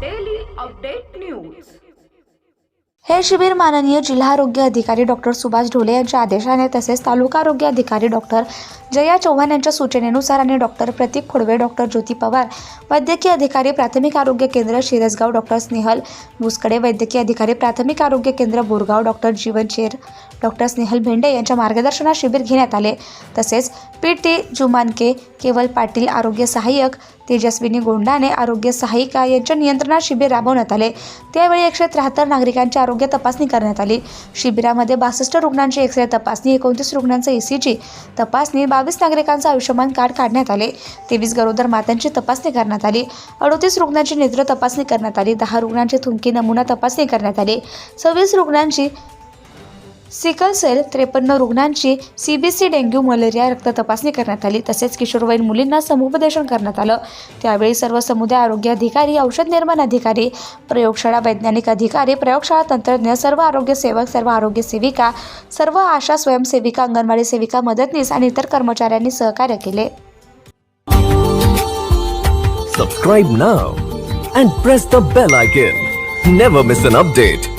Daily update news हे शिबिर माननीय जिल्हा आरोग्य अधिकारी डॉक्टर सुभाष ढोले यांच्या आदेशाने तसेच तालुका आरोग्य अधिकारी डॉक्टर जया चव्हाण यांच्या सूचनेनुसार आणि डॉक्टर प्रतीक खोडवे डॉक्टर ज्योती पवार वैद्यकीय अधिकारी प्राथमिक आरोग्य केंद्र शिरसगाव डॉक्टर स्नेहल भुसकडे वैद्यकीय अधिकारी प्राथमिक आरोग्य केंद्र बोरगाव डॉक्टर जीवन शेर डॉक्टर स्नेहल भेंडे यांच्या मार्गदर्शनात शिबिर घेण्यात आले. तसेच पी. टी. जुमानके केवल पाटील आरोग्य सहाय्यक तेजस्विनी गोंडाने आरोग्य सहायिका यांच्या नियंत्रणात शिबिर राबवण्यात आले. त्यावेळी एकशे त्र्याहत्तर नागरिकांची आरोग्य तपासणी करण्यात आली. शिबिरामध्ये बासष्ट रुग्णांची एक्सरे तपासणी एकोणतीस रुग्णांचं ई सी जी तपासणी बावीस नागरिकांचं आयुष्यमान कार्ड काढण्यात आले. तेवीस गरोदर मातांची तपासणी करण्यात आली. अडोतीस रुग्णांची नेत्र तपासणी करण्यात आली. दहा रुग्णांची थुंकी नमुना तपासणी करण्यात आली. सव्वीस रुग्णांची सिकल सेल त्रेपन्न रुग्णांची C B C dengue malaria रक्त तपासणी करण्यात आली तसेच किशोरवयीन मुलींना समुपदेशन करण्यात आलं त्यावेळी सर्व समुदाय आरोग्य अधिकारी औषध निर्माण अधिकारी प्रयोगशाळा वैज्ञानिक अधिकारी प्रयोगशाळा तंत्रज्ञ सर्व आरोग्य सेवक सर्व आरोग्य सेविका सर्व आशा स्वयंसेविका अंगणवाडी सेविका मदतनीस आणि इतर कर्मचाऱ्यांनी सहकार्य केले Subscribe now and press the bell icon. Never miss an update.